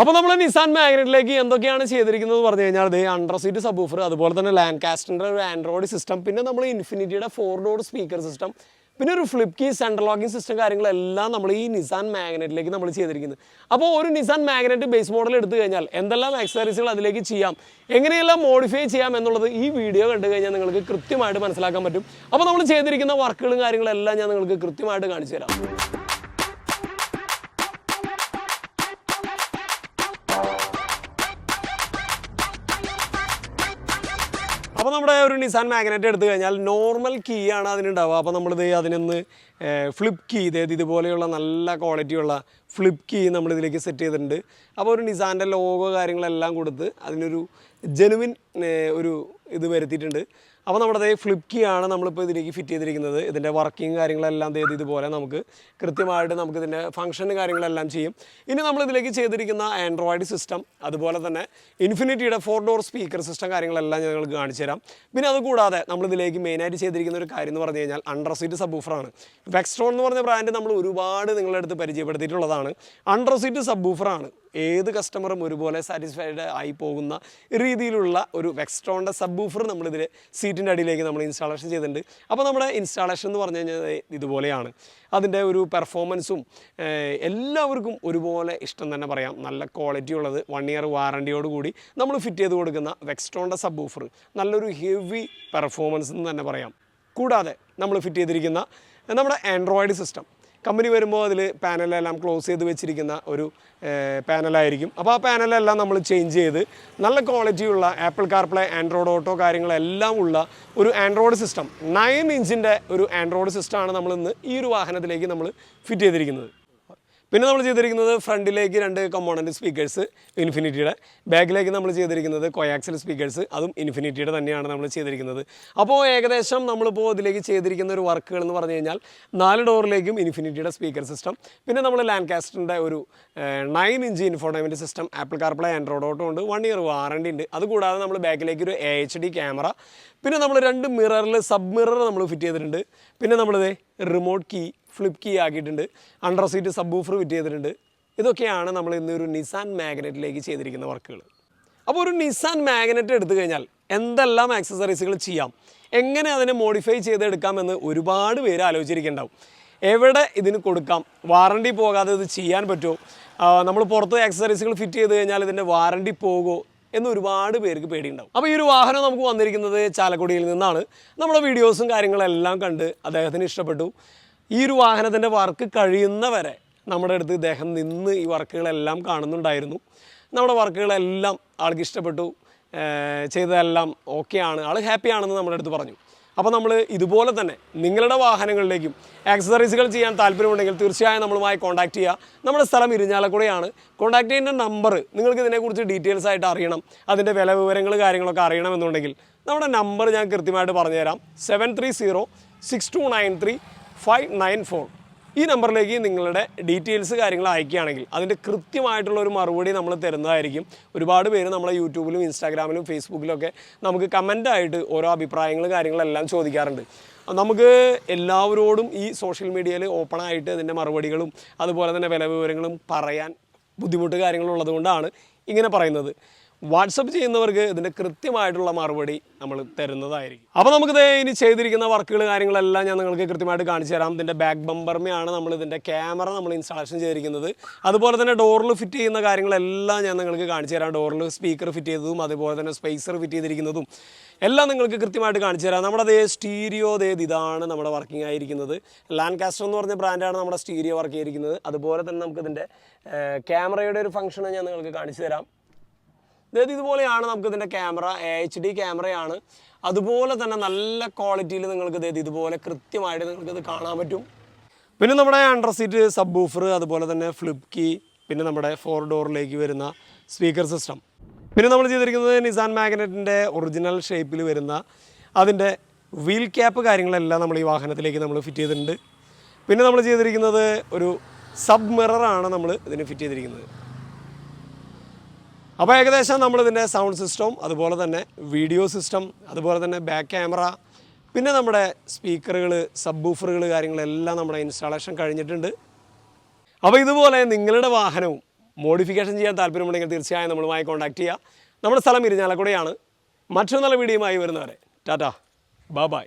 അപ്പോൾ നമ്മൾ നിസാൻ മാഗ്നറ്റിലേക്ക് എന്തൊക്കെയാണ് ചെയ്തിരിക്കുന്നത് പറഞ്ഞു കഴിഞ്ഞാൽ ഇത് അണ്ടർ സീറ്റ് സബൂഫർ അതുപോലെ തന്നെ ലാൻഡ് കാസ്റ്റിന്റെ ഒരു ആൻഡ്രോയിഡ് സിസ്റ്റം പിന്നെ നമ്മൾ ഇൻഫിനിറ്റിയുടെ ഫോർ ഡോർ സ്പീക്കർ സിസ്റ്റം പിന്നെ ഒരു flip key central locking system കാര്യങ്ങളെല്ലാം നമ്മൾ ഈ നിസാൻ മാഗ്നറ്റിലേക്ക് നമ്മൾ ചെയ്തിരിക്കുന്നത്. അപ്പോൾ ഒരു നിസാൻ മാഗ്നറ്റ് ബേസ് മോഡൽ എടുത്തു കഴിഞ്ഞാൽ എന്തെല്ലാം ആക്സസറീസുകൾ അതിലേക്ക് ചെയ്യാം എങ്ങനെയെല്ലാം മോഡിഫൈ ചെയ്യാം എന്നുള്ളത് ഈ വീഡിയോ കണ്ടു കഴിഞ്ഞാൽ നിങ്ങൾക്ക് കൃത്യമായിട്ട് മനസ്സിലാക്കാൻ പറ്റും. അപ്പോൾ നമ്മൾ ചെയ്തിരിക്കുന്ന വർക്കുകളും കാര്യങ്ങളെല്ലാം ഞാൻ നിങ്ങൾക്ക് കൃത്യമായിട്ട് കാണിച്ചു തരാം. അപ്പോൾ നമ്മുടെ ഒരു നിസാൻ മാഗ്നറ്റ് എടുത്തു കഴിഞ്ഞാൽ നോർമൽ കീ ആണ് അതിനുണ്ടാവുക. അപ്പോൾ നമ്മളിത് അതിനൊന്ന് ഫ്ലിപ്പ് കീ ഇതായത് ഇതുപോലെയുള്ള നല്ല ക്വാളിറ്റിയുള്ള ഫ്ലിപ്പ് കീ നമ്മളിതിലേക്ക് സെറ്റ് ചെയ്തിട്ടുണ്ട്. അപ്പോൾ ഒരു നിസാന്റെ ലോഗോ കാര്യങ്ങളെല്ലാം കൊടുത്ത് അതിനൊരു ജെനുവിൻ ഒരു ഇത് വരുത്തിയിട്ടുണ്ട്. അപ്പോൾ നമ്മുടെ അതേ ഫ്ലിപ്പ് കീ ആണ് നമ്മളിപ്പോൾ ഇതിലേക്ക് ഫിറ്റ് ചെയ്തിരിക്കുന്നത്. ഇതിന്റെ വർക്കിംഗ് കാര്യങ്ങളെല്ലാം ചെയ്ത് ഇതുപോലെ നമുക്ക് കൃത്യമായിട്ട് നമുക്ക് ഇതിന്റെ ഫംഗ്ഷൻ കാര്യങ്ങളെല്ലാം ചെയ്യും. ഇനി നമ്മൾ ഇതിലേക്ക് ചെയ്തിരിക്കുന്ന ആൻഡ്രോയിഡ് സിസ്റ്റം അതുപോലെ തന്നെ ഇൻഫിനിറ്റിയുടെ ഫോർ ഡോർ സ്പീക്കർ സിസ്റ്റം കാര്യങ്ങളെല്ലാം ഞങ്ങൾ കാണിച്ചു തരാം. പിന്നെ അതുകൂടാതെ നമ്മളിതിലേക്ക് മെയിനായിട്ട് ചെയ്തിരിക്കുന്ന ഒരു കാര്യം എന്ന് പറഞ്ഞു കഴിഞ്ഞാൽ അണ്ടർ സീറ്റ് സബ്ബൂഫറാണ് വെക്സ്ട്രോൺ എന്ന് പറഞ്ഞ ബ്രാൻഡ് നമ്മൾ ഒരുപാട് നിങ്ങളുടെ അടുത്ത് പരിചയപ്പെടുത്തിയിട്ടുള്ളതാണ്. അണ്ടർ സീറ്റ് സബ്ബൂഫറാണ് ഏത് കസ്റ്റമറും ഒരുപോലെ സാറ്റിസ്ഫൈഡ് ആയി പോകുന്ന രീതിയിലുള്ള ഒരു വെക്സ്ട്രോണിന്റെ സബ് സബ്ബൂഫർ നമ്മളിതിൽ സീറ്റിന്റെ അടിയിലേക്ക് നമ്മൾ ഇൻസ്റ്റാളേഷൻ ചെയ്തിട്ടുണ്ട്. അപ്പോൾ നമ്മുടെ ഇൻസ്റ്റാളേഷൻ എന്ന് പറഞ്ഞു കഴിഞ്ഞാൽ ഇതുപോലെയാണ്. അതിന്റെ ഒരു പെർഫോമൻസും എല്ലാവർക്കും ഒരുപോലെ ഇഷ്ടം തന്നെ പറയാം. നല്ല ക്വാളിറ്റി ഉള്ളത് വൺ ഇയർ വാറണ്ടിയോട് കൂടി നമ്മൾ ഫിറ്റ് ചെയ്ത് കൊടുക്കുന്ന വെക്സ്ട്രോണിന്റെ സബ് സബ്ബൂഫർ നല്ലൊരു ഹെവി പെർഫോമൻസ് എന്ന് തന്നെ പറയാം. കൂടാതെ നമ്മൾ ഫിറ്റ് ചെയ്തിരിക്കുന്ന നമ്മുടെ ആൻഡ്രോയിഡ് സിസ്റ്റം കമ്പനി വരുമ്പോൾ അതിൽ പാനലെല്ലാം ക്ലോസ് ചെയ്ത് വെച്ചിരിക്കുന്ന ഒരു പാനലായിരിക്കും. അപ്പോൾ ആ പാനലെല്ലാം നമ്മൾ ചേഞ്ച് ചെയ്ത് നല്ല ക്വാളിറ്റിയുള്ള ആപ്പിൾ കാർപ്ലേ ആൻഡ്രോയിഡ് ഓട്ടോ കാര്യങ്ങളെല്ലാം ഉള്ള ഒരു ആൻഡ്രോയിഡ് സിസ്റ്റം നയൻ ഇഞ്ചിന്റെ ഒരു ആൻഡ്രോയിഡ് സിസ്റ്റമാണ് നമ്മൾ ഇന്ന് ഈ ഒരു വാഹനത്തിലേക്ക് നമ്മൾ ഫിറ്റ് ചെയ്തിരിക്കുന്നത്. പിന്നെ നമ്മൾ ചെയ്തിരിക്കുന്നത് ഫ്രണ്ടിലേക്ക് രണ്ട് കമ്പോണന്റ് സ്പീക്കേഴ്സ് ഇൻഫിനിറ്റിയുടെ ബാക്കിലേക്ക് നമ്മൾ ചെയ്തിരിക്കുന്നത് കൊയാക്സൽ സ്പീക്കേഴ്സ് അതും ഇൻഫിനിറ്റിയുടെ തന്നെയാണ് നമ്മൾ ചെയ്തിരിക്കുന്നത്. അപ്പോൾ ഏകദേശം നമ്മളിപ്പോൾ ഇതിലേക്ക് ചെയ്തിരിക്കുന്ന ഒരു വർക്കുകൾ എന്ന് പറഞ്ഞു കഴിഞ്ഞാൽ നാല് ഡോറിലേക്കും ഇൻഫിനിറ്റിയുടെ സ്പീക്കർ സിസ്റ്റം പിന്നെ നമ്മൾ ലാൻഡ് കാസ്റ്റിന്റെ ഒരു nine inch infotainment system Apple CarPlay android auto ഉണ്ട് വൺ ഇയർ വാറണ്ടി ഉണ്ട്. അതുകൂടാതെ നമ്മൾ ബാക്കിലേക്ക് ഒരു എ എച്ച് ഡി ക്യാമറ പിന്നെ നമ്മൾ രണ്ട് മിററിൽ സബ് മിറർ നമ്മൾ ഫിറ്റ് ചെയ്തിട്ടുണ്ട്. പിന്നെ നമ്മളിത് റിമോട്ട് കീ ഫ്ലിപ്പ് കീ ആക്കിയിട്ടുണ്ട്. Under seat sub woofer fit ചെയ്തിട്ടുണ്ട്. ഇതൊക്കെയാണ് നമ്മൾ ഇന്ന് ഒരു നിസാൻ മാഗ്നറ്റിലേക്ക് ചെയ്തിരിക്കുന്ന വർക്കുകൾ. അപ്പോൾ ഒരു നിസാൻ മാഗ്നറ്റ് എടുത്തു കഴിഞ്ഞാൽ എന്തെല്ലാം ആക്സസറീസുകൾ ചെയ്യാം? എങ്ങനെ അതിനെ മോഡിഫൈ ചെയ്തെടുക്കാമെന്ന് ഒരുപാട് പേര് ആലോചിച്ചിരിക്കുന്നുണ്ടാവും. എവിടെ ഇതിന് കൊടുക്കാം? വാറണ്ടി പോകാതെ ഇത് ചെയ്യാൻ പറ്റുമോ? നമ്മൾ പുറത്ത് ആക്സസറീസുകൾ ഫിറ്റ് ചെയ്ത് കഴിഞ്ഞാൽ ഇതിന്റെ വാറണ്ടി പോകുമോ എന്ന് ഒരുപാട് പേർക്ക് പേടിയുണ്ടാവും. അപ്പോൾ ഈ ഒരു വാഹനം നമുക്ക് വന്നിരിക്കുന്നത് ചാലക്കുടിയിൽ നിന്നാണ്. നമ്മുടെ വീഡിയോസും കാര്യങ്ങളെല്ലാം കണ്ട് അദ്ദേഹത്തിന് ഇഷ്ടപ്പെട്ടു. ഈ ഒരു വാഹനത്തിന്റെ വർക്ക് കഴിയുന്നവരെ നമ്മുടെ അടുത്ത് ഇദ്ദേഹം നിന്ന് ഈ വർക്കുകളെല്ലാം കാണുന്നുണ്ടായിരുന്നു. നമ്മുടെ വർക്കുകളെല്ലാം ആൾക്ക് ഇഷ്ടപ്പെട്ടു. ചെയ്തതെല്ലാം ആണ് ആൾ ഹാപ്പിയാണെന്ന് നമ്മുടെ അടുത്ത് പറഞ്ഞു. അപ്പോൾ നമ്മൾ ഇതുപോലെ തന്നെ നിങ്ങളുടെ വാഹനങ്ങളിലേക്കും ആക്സസറീസുകൾ ചെയ്യാൻ താല്പര്യമുണ്ടെങ്കിൽ തീർച്ചയായും നമ്മളുമായി കോൺടാക്റ്റ് ചെയ്യുക. നമ്മുടെ സ്ഥലം ഇരിഞ്ഞാലക്കുടയാണ്. കോൺടാക്ട് ചെയ്യുന്ന നമ്പർ നിങ്ങൾക്ക് ഇതിനെക്കുറിച്ച് ഡീറ്റെയിൽസ് ആയിട്ട് അറിയണം. അതിന്റെ വില വിവരങ്ങൾ കാര്യങ്ങളൊക്കെ അറിയണമെന്നുണ്ടെങ്കിൽ നമ്മുടെ നമ്പർ ഞാൻ കൃത്യമായിട്ട് പറഞ്ഞുതരാം. Seven three zero six two nine three five nine four ഈ നമ്പറിലേക്ക് നിങ്ങളുടെ ഡീറ്റെയിൽസ് കാര്യങ്ങൾ അയക്കുകയാണെങ്കിൽ അതിന്റെ കൃത്യമായിട്ടുള്ള ഒരു മറുപടി നമ്മൾ തരുന്നതായിരിക്കും. ഒരുപാട് പേര് നമ്മളെ യൂട്യൂബിലും ഇൻസ്റ്റാഗ്രാമിലും ഫേസ്ബുക്കിലും ഒക്കെ നമുക്ക് കമന്റായിട്ട് ഓരോ അഭിപ്രായങ്ങൾ കാര്യങ്ങളെല്ലാം ചോദിക്കാറുണ്ട്. നമുക്ക് എല്ലാവരോടും ഈ സോഷ്യൽ മീഡിയയിൽ ഓപ്പണായിട്ട് ഇതിന്റെ മറുപടികളും അതുപോലെ തന്നെ വില വിവരങ്ങളും പറയാൻ ബുദ്ധിമുട്ട് കാര്യങ്ങളുള്ളത് കൊണ്ടാണ് ഇങ്ങനെ പറയുന്നത്. വാട്സപ്പ് ചെയ്യുന്നവർക്ക് ഇതിന്റെ കൃത്യമായിട്ടുള്ള മറുപടി നമ്മൾ തരുന്നതായിരിക്കും. അപ്പോൾ നമുക്ക് നമുക്കിത് ഇനി ചെയ്തിരിക്കുന്ന വർക്കുകൾ കാര്യങ്ങളെല്ലാം ഞാൻ നിങ്ങൾക്ക് കൃത്യമായിട്ട് കാണിച്ചു തരാം. ഇതിന്റെ ബാക്ക് ബമ്പർമയാണ് നമ്മൾ ഇതിന്റെ ക്യാമറ നമ്മൾ ഇൻസ്റ്റാളേഷൻ ചെയ്തിരിക്കുന്നത്. അതുപോലെ തന്നെ ഡോറിൽ ഫിറ്റ് ചെയ്യുന്ന കാര്യങ്ങളെല്ലാം ഞാൻ നിങ്ങൾക്ക് കാണിച്ചു തരാം. ഡോറിൽ സ്പീക്കർ ഫിറ്റ് ചെയ്തതും അതുപോലെ തന്നെ സ്പേസർ ഫിറ്റ് ചെയ്തിരിക്കുന്നതും എല്ലാം നിങ്ങൾക്ക് കൃത്യമായിട്ട് കാണിച്ചു തരാം. നമ്മുടെ അതേ സ്റ്റീരിയോ അതേത് ഇതാണ് നമ്മുടെ വർക്കിംഗ് ആയിരിക്കുന്നത്. ലാൻകാസ്റ്റർ എന്ന് പറഞ്ഞ ബ്രാൻഡാണ് നമ്മുടെ സ്റ്റീരിയോ വർക്ക് ചെയ്തിരിക്കുന്നത്. അതുപോലെ തന്നെ നമുക്ക് ഇതിന്റെ ക്യാമറയുടെ ഒരു ഫംഗ്ഷൻ ഞാൻ നിങ്ങൾക്ക് കാണിച്ചു തരാം. അതായത് ഇതുപോലെയാണ് നമുക്ക് ഇതിന്റെ ക്യാമറ എച്ച് ഡി ക്യാമറയാണ്. അതുപോലെ തന്നെ നല്ല ക്വാളിറ്റിയിൽ നിങ്ങൾക്ക് അതായത് ഇതുപോലെ കൃത്യമായിട്ട് നിങ്ങൾക്ക് ഇത് കാണാൻ പറ്റും. പിന്നെ നമ്മുടെ അണ്ടർ സീറ്റ് സബ് ബൂഫർ അതുപോലെ തന്നെ ഫ്ലിപ്പ് കീ പിന്നെ നമ്മുടെ ഫോർ ഡോറിലേക്ക് വരുന്ന സ്പീക്കർ സിസ്റ്റം പിന്നെ നമ്മൾ ചെയ്തിരിക്കുന്നത് നിസാൻ മാഗ്നറ്റിന്റെ ഒറിജിനൽ ഷേപ്പിൽ വരുന്ന അതിന്റെ വീൽ ക്യാപ്പ് കാര്യങ്ങളെല്ലാം നമ്മൾ ഈ വാഹനത്തിലേക്ക് നമ്മൾ ഫിറ്റ് ചെയ്തിട്ടുണ്ട്. പിന്നെ നമ്മൾ ചെയ്തിരിക്കുന്നത് ഒരു സബ് മിററാണ് നമ്മൾ ഇതിന് ഫിറ്റ് ചെയ്തിരിക്കുന്നത്. അപ്പോൾ ഏകദേശം നമ്മളിതിന്റെ സൗണ്ട് സിസ്റ്റവും അതുപോലെ തന്നെ വീഡിയോ സിസ്റ്റം അതുപോലെ തന്നെ ബാക്ക് ക്യാമറ പിന്നെ നമ്മുടെ സ്പീക്കറുകൾ സബ് ബൂഫറുകൾ കാര്യങ്ങളെല്ലാം നമ്മുടെ ഇൻസ്റ്റാളേഷൻ കഴിഞ്ഞിട്ടുണ്ട്. അപ്പോൾ ഇതുപോലെ നിങ്ങളുടെ വാഹനവും മോഡിഫിക്കേഷൻ ചെയ്യാൻ താല്പര്യമുണ്ടെങ്കിൽ തീർച്ചയായും നമ്മളുമായി കോൺടാക്ട് ചെയ്യുക നമ്മുടെ സ്ഥലം ഇരിഞ്ഞാലക്കുടയാണ്. മറ്റൊരു നല്ല വീഡിയോയുമായി വരുന്നവരെ. ടാറ്റ. ബാ ബൈ